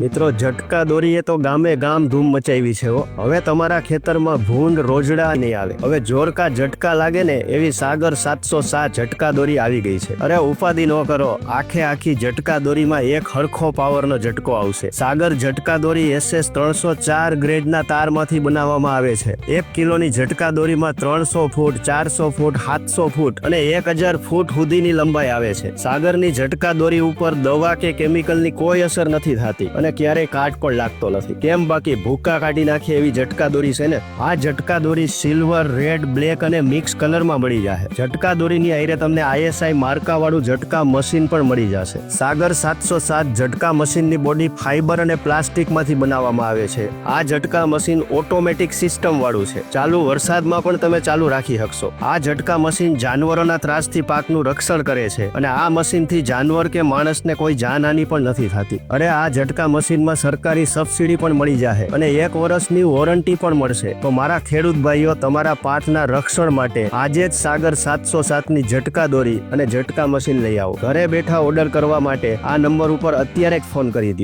મિત્રો, ઝટકા દોરીએ તો ગામે ગામ ધૂમ મચાવી છે હવે તમારા ખેતરમાં ભૂંડ, રોજડા નહીં આવે. હવે જોરકા ઝટકા લાગે ને એવી સાગર સાતસો સાત ઝટકા દોરી આવી ગઈ છે. અરે ઉપાધિ ન કરો. આખે આખી ઝટકા દોરીમાં એક હરખો પાવરનો ઝટકો આવશે. સાગર ઝટકા દોરી એસએસ ત્રણસો ચાર ગ્રેડના તારમાંથી બનાવવામાં આવે છે. એક કિલોની ઝટકા દોરીમાં ત્રણસો ફૂટ, ચારસો ફૂટ, સાતસો ફૂટ અને એક હજાર ફૂટ સુધીની લંબાઈ આવે છે. સાગરની ઝટકા દોરી ઉપર દવા કે કેમિકલની કોઈ અસર નથી થતી અને ક્યારેય કાટકોળ લાગતો નથી. કેમ બાકી ભૂકા કાઢી નાખે એવી ઝટકા દોરી છે ને? આ ઝટકા દોરી સિલ્વર, રેડ, બ્લેક અને મિક્સ કલરમાં મળી જશે ઝટકા દોરીની આઈરે તમને આઈએસઆઈ માર્કા વાળું ઝટકા મશીન પણ મળી જશે. સાગર સાતસો સાત ઝટકા મશીનની બોડી ફાઈબર અને પ્લાસ્ટિકમાંથી બનાવવામાં આવે છે. આ ઝટકા મશીન ઓટોમેટિક સિસ્ટમ વાળું છે. ચાલુ વરસાદમાં પણ તમે ચાલુ રાખી શકશો. આ ઝટકા મશીન જાનવરોના ત્રાસથી પાકનું રક્ષણ કરે છે અને આ મશીનથી જાનવર કે માણસને કોઈ જાનહાની પણ નથી થતી. અરે આ ઝટકા મશીનમાં સરકારી સબસિડી પણ મળી જાય અને એક વર્ષની વોરંટી પણ મળશે. તો મારા ખેડૂત ભાઈઓ, તમારા પાકના રક્ષણ માટે આજે જ સાગર સાતસો સાતની ઝટકા દોરી અને ઝટકા મશીન લઈ આવો. ઘરે બેઠા ઓર્ડર કરવા માટે આ નંબર ઉપર અત્યારે જ ફોન કરી દો